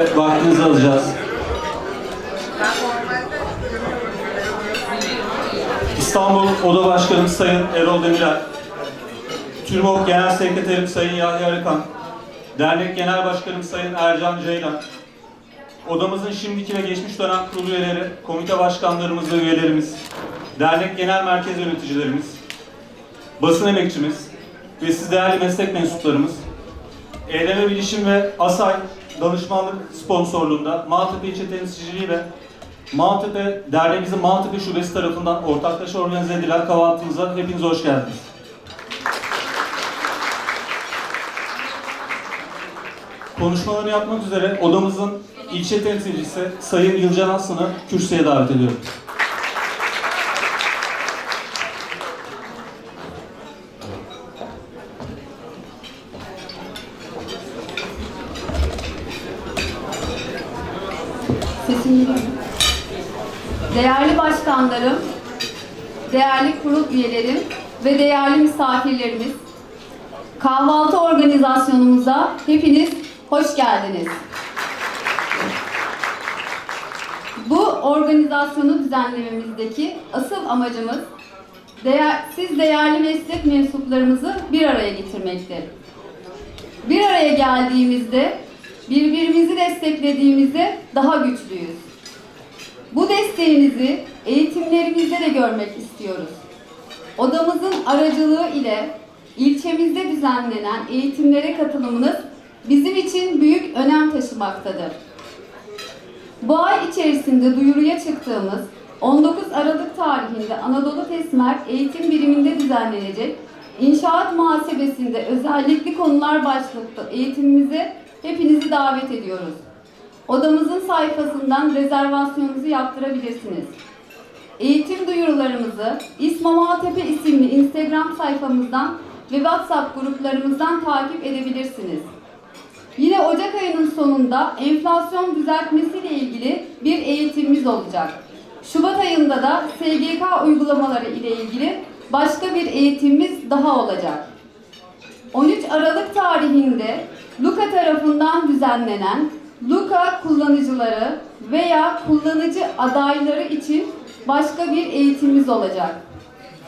Vaktinizi alacağız. İstanbul Oda Başkanımız Sayın Erol Demirel, TÜRMOK Genel Sekreterim Sayın Yahya Arıkan, Dernek Genel Başkanım Sayın Ercan Ceylan, Odamızın şimdiki ve geçmiş dönem kurulu üyeleri, komite başkanlarımız ve üyelerimiz, dernek genel merkez yöneticilerimiz, basın emekçimiz ve siz değerli meslek mensuplarımız, Eyleme Bilişim ve ASAY danışmanlık sponsorluğunda Maltepe İlçe Temsilciliği ve Maltepe Derneğimizin Maltepe Şubesi tarafından ortaklaşa organize edilen kahvaltımıza hepiniz hoş geldiniz. Konuşmalarını yapmak üzere odamızın ilçe temsilcisi Sayın Yılcan Aslan'ı kürsüye davet ediyorum. Sesim geliyor? Değerli başkanlarım, değerli kurul üyelerim ve değerli misafirlerimiz, kahvaltı organizasyonumuza hepiniz hoş geldiniz. Bu organizasyonu düzenlememizdeki asıl amacımız değer, siz değerli meslek mensuplarımızı bir araya getirmektir. Bir araya geldiğimizde, birbirimizi desteklediğimizde daha güçlüyüz. Bu desteğinizi eğitimlerimizde de görmek istiyoruz. Odamızın aracılığı ile ilçemizde düzenlenen eğitimlere katılımınız bizim için büyük önem taşımaktadır. Bu ay içerisinde duyuruya çıktığımız 19 Aralık tarihinde Anadolu Tesmer eğitim biriminde düzenlenecek İnşaat muhasebesinde özellikli konular başlıklı eğitimimize hepinizi davet ediyoruz. Odamızın sayfasından rezervasyonunuzu yaptırabilirsiniz. Eğitim duyurularımızı İSMA Maltepe isimli Instagram sayfamızdan ve WhatsApp gruplarımızdan takip edebilirsiniz. Yine Ocak ayının sonunda enflasyon düzeltmesi ile ilgili bir eğitimimiz olacak. Şubat ayında da SGK uygulamaları ile ilgili başka bir eğitimimiz daha olacak. 13 Aralık tarihinde Luka tarafından düzenlenen Luka kullanıcıları veya kullanıcı adayları için başka bir eğitimimiz olacak.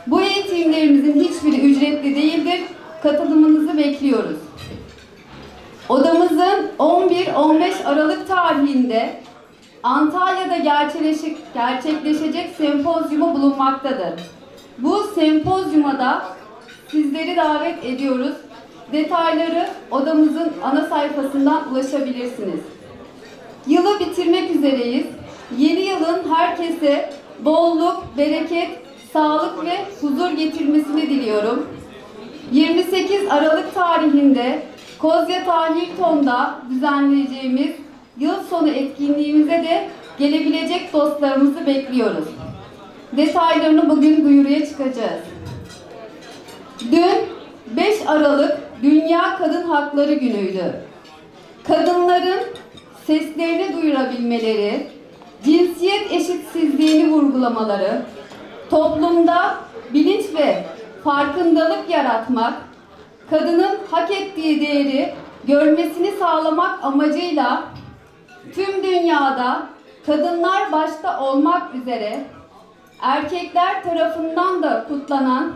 Bu eğitimlerimizin hiçbiri ücretli değildir. Katılımınızı bekliyoruz. Odamızın 11-15 Aralık tarihinde Antalya'da gerçekleşecek, sempozyumu bulunmaktadır. Bu sempozyuma da sizleri davet ediyoruz. Detayları odamızın ana sayfasından ulaşabilirsiniz. Yılı bitirmek üzereyiz. Yeni yılın herkese bolluk, bereket, sağlık ve huzur getirmesini diliyorum. 28 Aralık tarihinde Kozyatağı Hilton'da düzenleyeceğimiz yıl sonu etkinliğimize de gelebilecek dostlarımızı bekliyoruz. Detaylarını bugün duyuruya çıkacağız. Dün 5 Aralık Dünya Kadın Hakları Günü'ydü. Kadınların seslerini duyurabilmeleri, cinsiyet eşitsizliğini vurgulamaları, toplumda bilinç ve farkındalık yaratmak, kadının hak ettiği değeri görmesini sağlamak amacıyla tüm dünyada kadınlar başta olmak üzere erkekler tarafından da kutlanan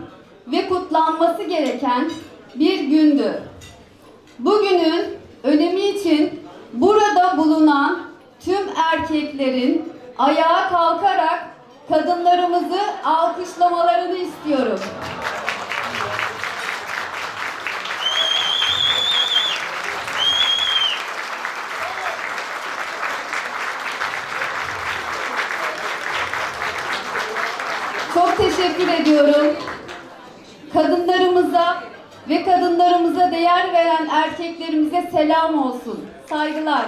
ve kutlanması gereken bir gündü. Bugünün önemi için burada bulunan tüm erkeklerin ayağa kalkarak kadınlarımızı alkışlamalarını istiyorum. Çok teşekkür ediyorum. Kadınlarımıza ve kadınlarımıza değer veren erkeklerimize selam olsun. Saygılar.